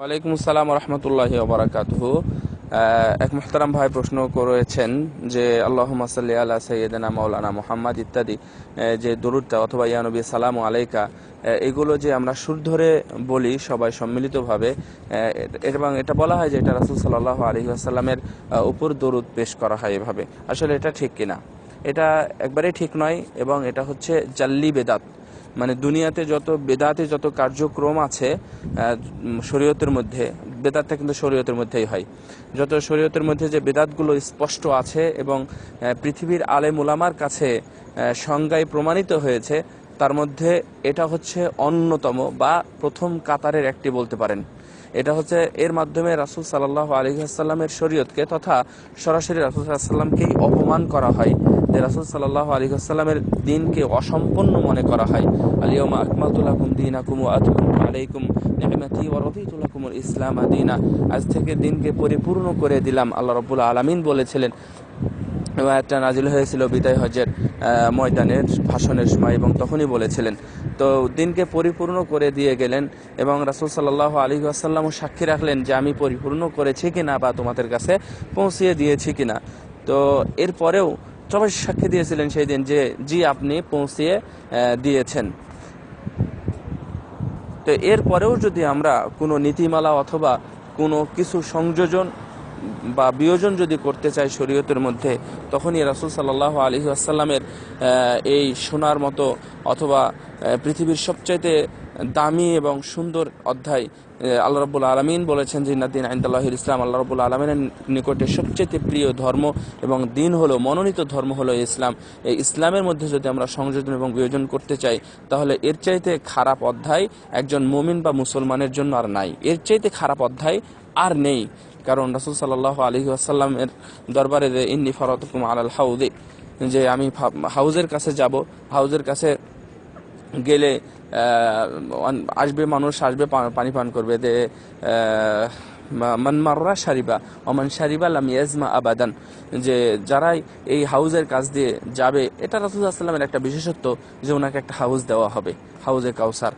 ওয়ালাইকুম আসসালাম রহমতুল্লাহি ওবরাকাতুহু। এক মুহতারাম ভাই প্রশ্ন করেছেন যে আল্লাহ সাল্লি আলা সৈয়দনা মৌলানা মোহাম্মদ ইত্যাদি যে দরুদটা অথবা ইয়ানবী সালাম আলাইকা এগুলো যে আমরা সুর ধরে বলি সবাই সম্মিলিতভাবে এবং এটা বলা হয় যে, এটা রাসুল সাল্লাহ আলহি আসাল্লামের উপর দরুদ পেশ করা হয় এভাবে। আসলে এটা ঠিক কিনা? এটা একবারেই ঠিক নয়, এবং এটা হচ্ছে জাল্লি বেদাত। মানে দুনিয়াতে যত বেদাতে যত কার্যক্রম আছে শরীয়তের মধ্যে, বেদাতটা কিন্তু শরীয়তের মধ্যেই হয়। যত শরীয়তের মধ্যে যে বেদাতগুলো স্পষ্ট আছে এবং পৃথিবীর আলেম উলামার কাছে সংজ্ঞায় প্রমাণিত হয়েছে, তার মধ্যে এটা হচ্ছে অন্যতম বা প্রথম কাতারের একটি বলতে পারেন। এটা হচ্ছে এর মাধ্যমে রাসুল সাল্লাহ আলহিহাস্লামের শরীয়তকে তথা সরাসরি রাসুল সাল্লামকেই অপমান করা হয়। যে রাসুল সাল্লাহ আলহিহাস্লামের দিনকে অসম্পন্ন মনে করা হয়। আলিয়মা আকমাতুল্লাকুম দিন আকুম আতকুম আলাইকুম নেহমাতি ওরদিতুল্লাকুমুল ইসলাম আদিনা আজ থেকে দিনকে পরিপূর্ণ করে দিলাম, আল্লাহ রবুল্লা আলমিন বলেছিলেন। এবং একটা নাজিল হয়েছিল বিদায় হজের ময়দানের ভাষণের সময় এবং তখনই বলেছিলেন। তো দিনকে পরিপূর্ণ করে দিয়ে গেলেন এবং রাসুল সাল্লাহ আলী আসাল্লামও সাক্ষী রাখলেন যে আমি পরিপূর্ণ করেছি কিনা বা তোমাদের কাছে পৌঁছিয়ে দিয়েছি কিনা। তো এরপরেও সবাই সাক্ষী দিয়েছিলেন সেই দিন যে, জি, আপনি পৌঁছিয়ে দিয়েছেন। তো এরপরেও যদি আমরা কোনো নীতিমালা অথবা কোনো কিছু সংযোজন বা বিয়োজন যদি করতে চাই শরীয়তের মধ্যে, তখনই রাসুল সাল্লাহ আলী আসাল্লামের এই সোনার মতো অথবা পৃথিবীর সবচাইতে দামি এবং সুন্দর অধ্যায় আল্লাহ রবুল আলমিন বলেছেন যে নাদিন আইন্দাল্লাহির ইসলাম আল্লাহ রবুল আলমিনের নিকটে সবচেয়ে প্রিয় ধর্ম এবং দিন হলো, মনোনীত ধর্ম হলো ইসলাম। এই ইসলামের মধ্যে যদি আমরা সংযোজন এবং বিয়োজন করতে চাই, তাহলে এর চাইতে খারাপ অধ্যায় একজন মুমিন বা মুসলমানের জন্য আর নাই। এর চাইতে খারাপ অধ্যায় আর নেই, কারণ রাসুল সাল্লাহ আলহি আসাল্লামের দরবারে ইন্নি ফরতকুম আলাল হাউদে যে, আমি হাউজের কাছে যাব। হাউজের কাছে গেলে আসবে মানুষ, আসবে পানি পান করবে। যে মানমাররা সারিবা অমান সারিবা লাম ইয়াজমা আবাদান। যে যারাই এই হাউজের কাছ দিয়ে যাবে, এটা রাসুল্লাহামের একটা বিশেষত্ব যে ওনাকে একটা হাউজ দেওয়া হবে, হাউজে কাউসার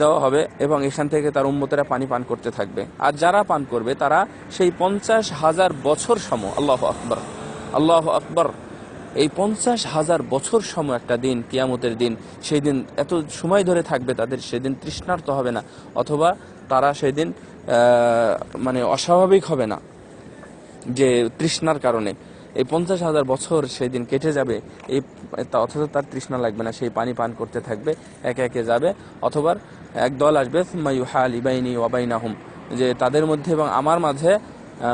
দেওয়া হবে এবং এখান থেকে তার উম্মতেরা পানি পান করতে থাকবে। আর যারা পান করবে, তারা সেই পঞ্চাশ হাজার বছর সম আল্লাহ আকবর আল্লাহ আকবর এই পঞ্চাশ হাজার বছর সম একটা দিন, কিয়ামতের দিন, সেই দিন এত সময় ধরে থাকবে তাদের সেদিন তৃষ্ণার্ত হবে না, অথবা তারা সেদিন মানে অস্বাভাবিক হবে না, যে তৃষ্ণার কারণে। এই পঞ্চাশ হাজার বছর সেই দিন কেটে যাবে, এই অথচ তার তৃষ্ণা লাগবে না, সেই পানি পান করতে থাকবে, একে একে যাবে, অথবা এক দল আসবে ইবাইনি ওয়াবাইনাহুম যে তাদের মধ্যে এবং আমার মাঝে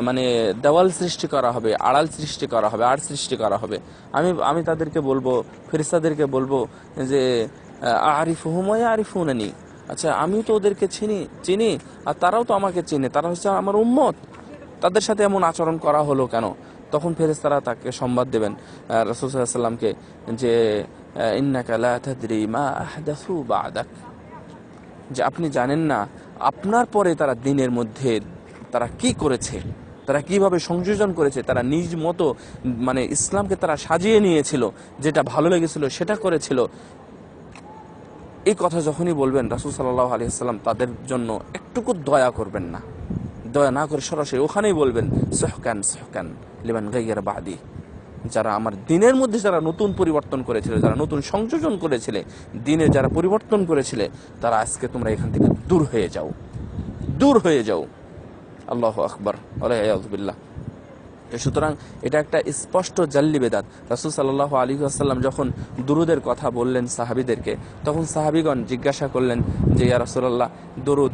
মানে দেওয়াল সৃষ্টি করা হবে, আড়াল সৃষ্টি করা হবে, আড় সৃষ্টি করা হবে। আমি আমি তাদেরকে বলব ফেরিস্তাদেরকে বলব যে আরিফ হুময় আরিফুনানি আচ্ছা আমি তো ওদেরকে চিনি চিনি, আর তারাও তো আমাকে চিনে। তারা হচ্ছে আমার উম্মত। তাদের সাথে এমন আচরণ করা হলো কেন? তখন ফেরেস্তারা তাকে সংবাদ দেবেন রসুল সাল্লামকে যে যে, আপনি জানেন না, আপনার পরে তারা দিনের মধ্যে তারা কি করেছে? তারা কীভাবে সংযোজন করেছে? তারা নিজ মতো মানে ইসলামকে তারা সাজিয়ে নিয়েছিল, যেটা ভালো লেগেছিল, সেটা করেছিল। এই কথা যখনই বলবেন, রাসুল সাল্লাহ আলিয়াল্লাম তাদের জন্য একটুকু দয়া করবেন না। দয়া না করে সরাসরি ওখানেই বলবেন, সহকান সহকান লিমান গাইয়ার বাদি। যারা আমার দিনের মধ্যে যারা নতুন পরিবর্তন করেছিল, যারা নতুন সংযোজন করেছিলে, দিনে যারা পরিবর্তন করেছিলে, তারা আজকে তোমরা এখান থেকে দূর হয়ে যাও। দূর হয়ে যাও। আল্লাহ আকবর আলহামদুলিল্লাহ সুতরাং এটা একটা স্পষ্ট জাল্লি বেদাত। রাসুল সাল্লাহ আলী আসাল্লাম যখন দুরুদের কথা বললেন সাহাবিদেরকে, তখন সাহাবিগণ জিজ্ঞাসা করলেন যে, ইয়া রাসুলাল্লাহ, দরুদ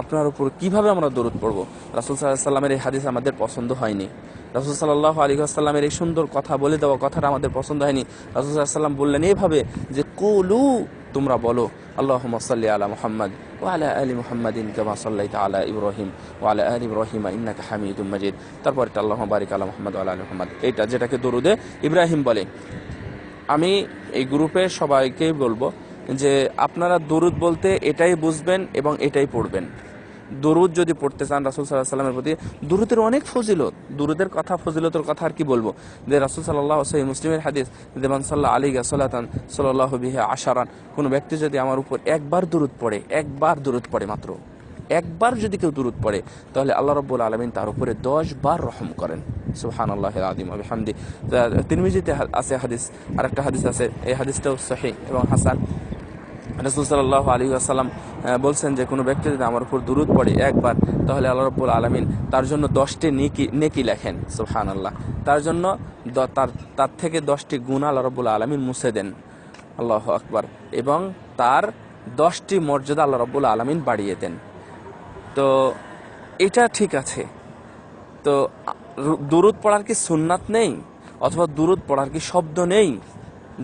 আপনার উপর কীভাবে আমরা দরুদ পড়ব? রাসুল সাল্লাহ সাল্লামের এই হাদিস আমাদের পছন্দ হয়নি। রাসুল সাল্লাহ আলী আসাল্লামের এই সুন্দর কথা বলে দেওয়া কথাটা আমাদের পছন্দ হয়নি। রাসুল সাল্লাহ সাল্লাম বললেন এইভাবে যে কুলু তোমরা বলো আল্লাহ সাল্লি আলা মুহাম্মদ ওয়ালা আলী মোহাম্মদিন কামা সাল্লাই আলা ইব্রাহিম ওয়ালা আলী ইব্রাহিম ইন্নাকে হামিদ মজিদ। তারপর আল্লাহ বারিক আলা মোহাম্মদ আল্লাহ আলী মোহাম্মদ। এটা যেটাকে দরুদে ইব্রাহিম বলে। আমি এই গ্রুপে সবাইকে বলব যে আপনারা দরুদ বলতে এটাই বুঝবেন এবং এটাই পড়বেন। দরুদ যদি পড়তে চান রাসুল সাল্লাহ সাল্লামের প্রতি, দুরুদের অনেক ফজিলত। দুরুদের কথা, ফজিলতের কথা আর কি বলব? যে রাসুল সাল্লাহ সহি মুসলিমের হাদিস দেবান সাল্লাহ আলী সাল্লাতান সাল্লাহ বিহে আশারান, কোনো ব্যক্তি যদি আমার উপর একবার দূরত পড়ে, একবার দূরত পড়ে মাত্র, একবার যদি কেউ দূরত পড়ে, তাহলে আল্লাহ রব্বুল আলমিন তার উপরে দশ বার রহম করেন। সুহান আল্লাহ আদিম আবি হামদি হা- আছে হাদিস, আরেকটা হাদিস আছে, এই হাদিসটাও সহি এবং হাসান। রসুল সাল্লাহ আলী আসাল্লাম বলছেন যে, কোনো ব্যক্তি যদি আমার উপর দূরত পড়ে একবার, তাহলে আল্লাহ রব্বুল আলমিন তার জন্য দশটি নেকি নেকি লেখেন সুহান আল্লাহ তার জন্য তার তার থেকে দশটি গুণ আল্লাহ রব্বুল আলমিন মুছে দেন। আল্লাহ আকবার। এবং তার দশটি মর্যাদা আল্লাহ রব্বুল আলমিন বাড়িয়ে দেন। তো, এটা ঠিক আছে। তো দুরুদ পড়ার কি সুন্নাত নেই? অথবা দুরুদ পড়ার কি শব্দ নেই?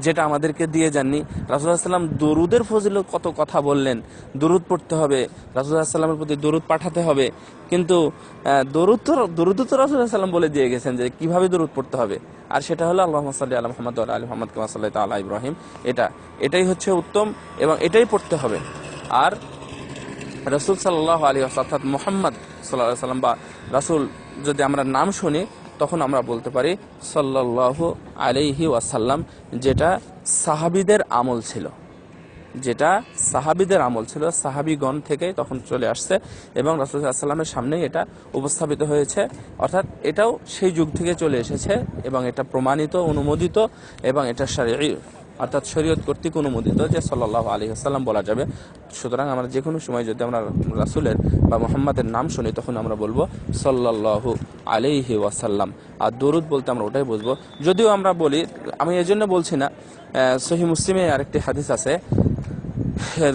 যেটা আমাদেরকে দিয়ে যাননি। রাসুল্লাহাম দরুদের ফজিল কত কথা বললেন। দরুদ পড়তে হবে রাসুল্লাহামের প্রতি দরুদ পাঠাতে হবে। কিন্তু দরুদ তো দরুদ তো রাসুল্লাহাম বলে দিয়ে গেছেন যে কীভাবে দরুদ পড়তে হবে। আর সেটা হলো আল্লাহ সাল্লি আল্লাহ মোহাম্মদ আলী মোহাম্মদ কামা সাল্লাহ তাল্লাহ ইব্রাহিম। এটা, এটাই হচ্ছে উত্তম এবং এটাই পড়তে হবে। আর রসুল সাল্লাহ আলী অর্থাৎ মোহাম্মদ সাল্লাহ সাল্লাম বা রাসুল যদি আমরা নাম শুনি তখন আমরা বলতে পারি সাল্লাহ আলিহি ওয়াসাল্লাম, যেটা সাহাবিদের আমল ছিল। যেটা সাহাবিদের আমল ছিল, সাহাবিগণ থেকে তখন চলে আসছে এবং রাসুলামের সামনেই এটা উপস্থাপিত হয়েছে। অর্থাৎ এটাও সেই যুগ থেকে চলে এসেছে এবং এটা প্রমাণিত, অনুমোদিত এবং এটা শারীরিক অর্থাৎ শরীয়ত কর্তৃক অনুমোদিত যে সাল্লাহ আলী আসাল্লাম বলা যাবে। সুতরাং আমরা যে কোনো সময় যদি আমরা রাসুলের বা মোহাম্মদের নাম শুনি তখন আমরা বলব সাল্লাহ আলিহি ওয়াসাল্লাম। আর দরুদ বলতে আমরা ওটাই বুঝব। যদিও আমরা বলি আমি এই জন্য বলছি না সহি মুসলিমে আরেকটি হাদিস আছে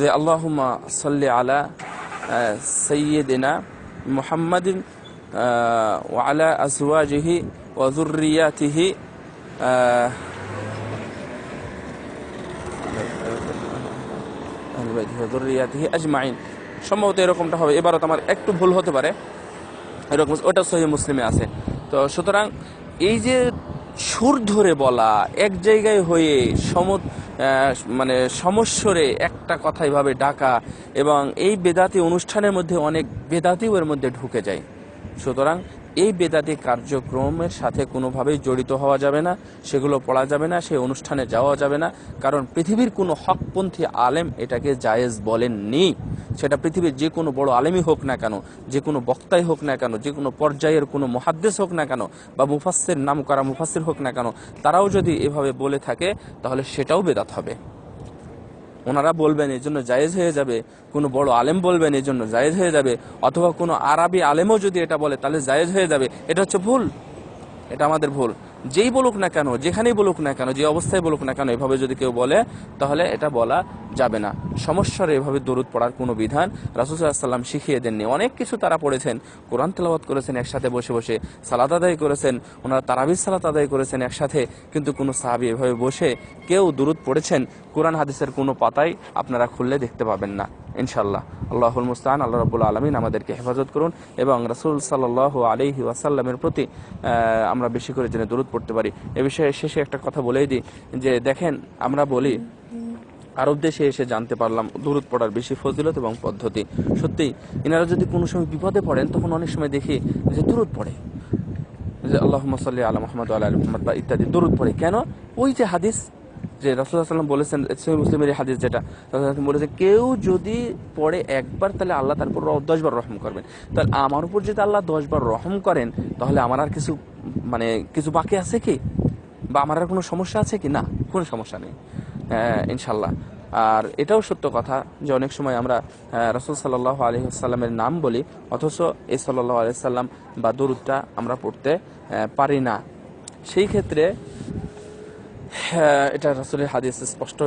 যে আল্লাহুম্মা সাল্লি আলা আহ, সাইয়্যিদিনা মুহাম্মাদিন আহ, ওয়া আলা আজওয়াজিহি ওয়া আজমাইন। সম্ভবত এরকমটা হবে। এবারও আমার একটু ভুল হতে পারে। এরকম ওটা সহি মুসলিমে আছে। তো সুতরাং এই যে সুর ধরে বলা, এক জায়গায় হয়ে সম মানে সমস্বরে একটা কথা এভাবে ডাকা এবং এই বেদাতি অনুষ্ঠানের মধ্যে অনেক বেদাতিও এর মধ্যে ঢুকে যায়। সুতরাং এই বেদাতি কার্যক্রমের সাথে কোনোভাবেই জড়িত হওয়া যাবে না, সেগুলো পড়া যাবে না, সেই অনুষ্ঠানে যাওয়া যাবে না, কারণ পৃথিবীর কোনো হকপন্থী আলেম এটাকে জায়েজ বলেননি। সেটা পৃথিবীর যে কোনো বড় আলেমই হোক না কেন, যে কোনো বক্তাই হোক না কেন, যে কোনো পর্যায়ের কোনো মহাদ্দেশ হোক না কেন, বা মুফাসের নাম করা মুফাসির হোক না কেন, তারাও যদি এভাবে বলে থাকে, তাহলে সেটাও বেদাত হবে। ওনারা বলবেন এই জন্য জায়েজ হয়ে যাবে। কোনো বড় আলেম বলবেন এই জন্য জায়েজ হয়ে যাবে। অথবা কোনো আরবি আলেমও যদি এটা বলে, তাহলে জায়েজ হয়ে যাবে। এটা হচ্ছে ভুল। এটা আমাদের ভুল। যেই বলুক না কেন, যেখানেই বলুক না কেন, যে অবস্থায় বলুক না কেন, এভাবে যদি কেউ বলে, তাহলে এটা বলা যাবে না। সমস্যার এভাবে দরুদ পড়ার কোনো বিধান রাসুসাল্লাম শিখিয়ে দেননি। অনেক কিছু তারা পড়েছেন। কোরআন তেলাওয়াত করেছেন একসাথে বসে বসে সালাদ আদায় করেছেন, ওনারা তারাবির সালাত আদায় করেছেন একসাথে, কিন্তু কোনো সাহাবি এভাবে বসে কেউ দরুদ পড়েছেন, কোরআন হাদিসের কোনো পাতাই আপনারা খুললে দেখতে পাবেন না ইনশাল্লাহ আল্লাহুল মুস্তান আল্লাহ রবুল্লা আলমিন আমাদেরকে হেফাজত করুন এবং রাসুল সাল্লাহ আলহি ওয়াসাল্লামের প্রতি আমরা বেশি করে যেন দরুদ পড়তে পারি। এ বিষয়ে শেষে একটা কথা বলেই দিই যে, দেখেন, আমরা বলি, আরব দেশে এসে জানতে পারলাম দূরত পড়ার বেশি ফজিলত এবং পদ্ধতি। সত্যি, এনারা যদি কোনো সময় বিপদে পড়েন, তখন অনেক সময় দেখি যে দূরত পড়ে। যে আল্লাহ সাল্লি আলম মোহাম্মদ আল্লাহ মোহাম্মদ বা ইত্যাদি দূরত পড়ে। কেন? ওই যে হাদিস যে রাসুল্লাহাম বলেছেন সহি মুসলিমের হাদিস যেটা রাসূলুল্লাহ বলেছে কেউ যদি পড়ে একবার তাহলে আল্লাহ তার উপর দশবার রহম করবেন। তাহলে আমার উপর যদি আল্লাহ দশবার রহম করেন তাহলে আমার আর কিছু মানে কিছু বাকি আছে কি? বা আমার আর কোনো সমস্যা আছে কি? না কোনো সমস্যা নেই। আহ, ইনশাল্লাহ আর এটাও সত্য কথা যে অনেক সময় আমরা রসুল সাল্লাহ আলী সাল্লামের নাম বলি অথচ এই সাল্লাহ আলি সাল্লাম বা দরুদটা আমরা পড়তে পারি না। সেই ক্ষেত্রে হ্যাঁ, এটা রসুলের হাদিস, স্পষ্ট।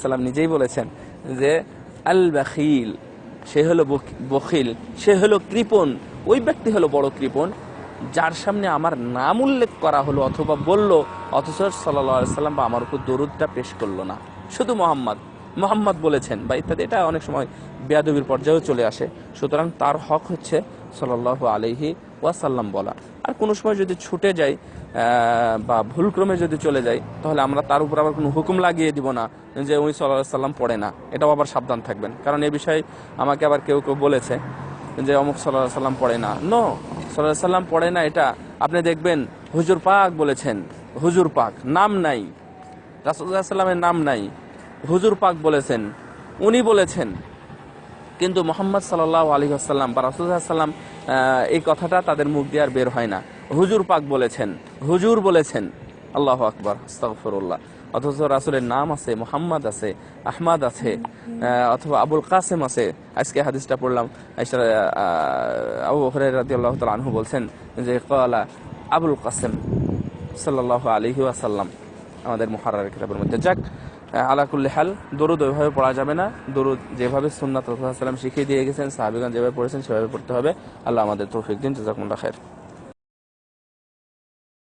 সাল্লাম নিজেই বলেছেন যে, আল বাখিল, সে হলো বখিল, সে হলো কৃপণ, ওই ব্যক্তি হলো বড় কৃপণ, যার সামনে আমার নাম উল্লেখ করা হলো অথবা বলল, অথচ সাল্লাহ সাল্লাম বা আমার উপর দরুদটা পেশ করল না। শুধু মোহাম্মদ মোহাম্মদ বলেছেন বা ইত্যাদি, এটা অনেক সময় বেয়াদবির পর্যায়েও চলে আসে। সুতরাং তার হক হচ্ছে সাল্লাহ আলহি ওয়াসাল্লাম বলা। আর কোনো সময় যদি ছুটে যাই বা ভুলক্রমে যদি চলে যাই, তাহলে আমরা তার উপর আবার কোনো হুকুম লাগিয়ে দিব না যে উনি সাল্লাহ সাল্লাম পড়ে না। এটাও আবার সাবধান থাকবেন। কারণ এ বিষয়ে আমাকে আবার কেউ কেউ বলেছে যে অমুক সাল্লাহ সাল্লাম পড়ে না। নো সাল্লাহ সাল্লাম পড়ে না এটা। আপনি দেখবেন হুজুর পাক বলেছেন, হুজুর পাক, নাম নাই। রাসুল্লাহ সাল্লামের নাম নাই। হুজুর পাক বলেছেন, উনি বলেছেন কিন্তু মোহাম্মদ সাল্লাহ আলী আসাল্লাম বা রাসুল্লাহাম এই কথাটা তাদের মুখ দিয়ে আর বের হয় না। হুজুর পাক বলেছেন, হুজুর বলেছেন, আল্লাহ আকবর, আস্তাগফিরুল্লাহ। অথচ রাসুলের নাম আছে, মোহাম্মদ আছে, আহমাদ আছে অথবা আবুল কাসেম আছে। আজকে হাদিসটা পড়লাম আবু হরে রাজি আল্লাহ আনহু বলছেন যে কলা আবুল কাসেম সাল্লাহ আলহি আসাল্লাম আমাদের মহারার কিতাবের মধ্যে। যাক আলাকুল্লি হাল, দরুদ ওইভাবে পড়া যাবে না। দরুদ যেভাবে সুন্নাত সাল্লাম শিখিয়ে দিয়ে গেছেন সাহাবিগান যেভাবে পড়েছেন সেভাবে পড়তে হবে। আল্লাহ আমাদের তৌফিক দিন জাজাকুল্লা খের